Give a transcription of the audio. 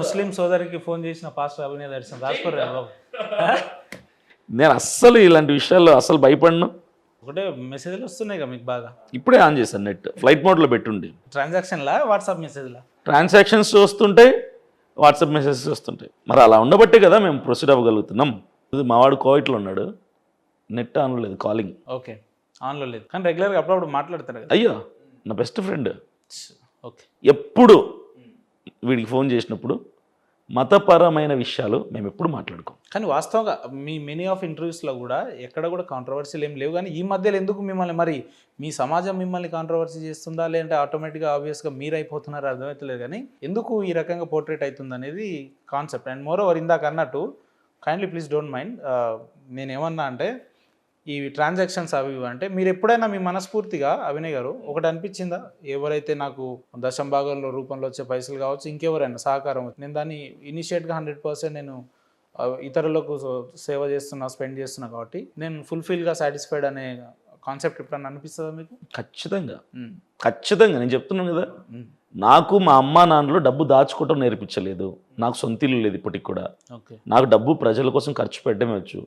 ముస్లిం సోదరికి ఫోన్ చేసిన పాస్టర్ అభినయ దర్శనం రాసుకోరు బాబు. నేను అస్సలు ఇలాంటి విషయాల్లో అస్సలు భయపడను. ఒకటే మెసేజ్లు వస్తున్నాయి కదా మీకు బాగా. ఇప్పుడే ఆన్ చేశాను నెట్. ఫ్లైట్ మోడ్లో పెట్టుండి. ట్రాన్సాక్షన్లా వాట్సాప్ మెసేజ్లా ట్రాన్సాక్షన్స్ వస్తుంటాయి వాట్సాప్ మెసేజెస్ వస్తుంటాయి. మరి అలా ఉండబట్టే కదా మేము ప్రొసీడ్ అవ్వగలుగుతున్నాం. ఇది మావాడు కోవిట్లో ఉన్నాడు. నెట్ ఆన్ లేదు కాలింగ్ ఓకే ఆన్లో లేదు. కానీ రెగ్యులర్గా అప్పుడప్పుడు మాట్లాడతారు కదా. అయ్యో నా బెస్ట్ ఫ్రెండ్ ఓకే ఎప్పుడు వీడికి ఫోన్ చేసినప్పుడు మతపరమైన విషయాలు మేము ఎప్పుడు మాట్లాడుకోం. కానీ వాస్తవంగా మీ మెనీ ఆఫ్ ఇంటర్వ్యూస్లో కూడా ఎక్కడ కూడా కాంట్రవర్సీలు ఏం లేవు. కానీ ఈ మధ్యలో ఎందుకు మిమ్మల్ని మరి మీ సమాజం మిమ్మల్ని కాంట్రవర్సీ చేస్తుందా? లేదంటే ఆటోమేటిక్గా ఆబ్వియస్గా మీరు అయిపోతున్నారు అర్థమవుతలేదు కానీ ఎందుకు ఈ రకంగా పోర్ట్రేట్ అవుతుంది అనేది కాన్సెప్ట్ అండ్ మోర్ ఓవర్ ఇందాక అన్నట్టు కైండ్లీ ప్లీజ్ డోంట్ మైండ్ నేను ఏమన్నా అంటే ఈ ట్రాన్సాక్షన్స్ అవి అంటే మీరు ఎప్పుడైనా మీ మనస్ఫూర్తిగా అభినయ్ గారు ఒకటి అనిపించిందా? ఎవరైతే నాకు దశం భాగంలో రూపంలో వచ్చే పైసలు కావచ్చు ఇంకెవరైనా సహకారం నేను దాన్ని ఇనిషియేట్గా హండ్రెడ్ పర్సెంట్ నేను ఇతరులకు సేవ చేస్తున్నా స్పెండ్ చేస్తున్నా కాబట్టి నేను ఫుల్ఫిల్గా సాటిస్ఫైడ్ అనే కాన్సెప్ట్ ఎప్పుడన్నా అనిపిస్తుందా మీకు? ఖచ్చితంగా. ఖచ్చితంగా. నేను చెప్తున్నాను కదా. నాకు మా అమ్మ నాన్నలు డబ్బు దాచుకోవటం నేర్పించలేదు. నాకు సొంత ఇల్లు లేదు ఇప్పటికి కూడా. ఓకే. నాకు డబ్బు ప్రజల కోసం ఖర్చు పెట్టడమే వచ్చు.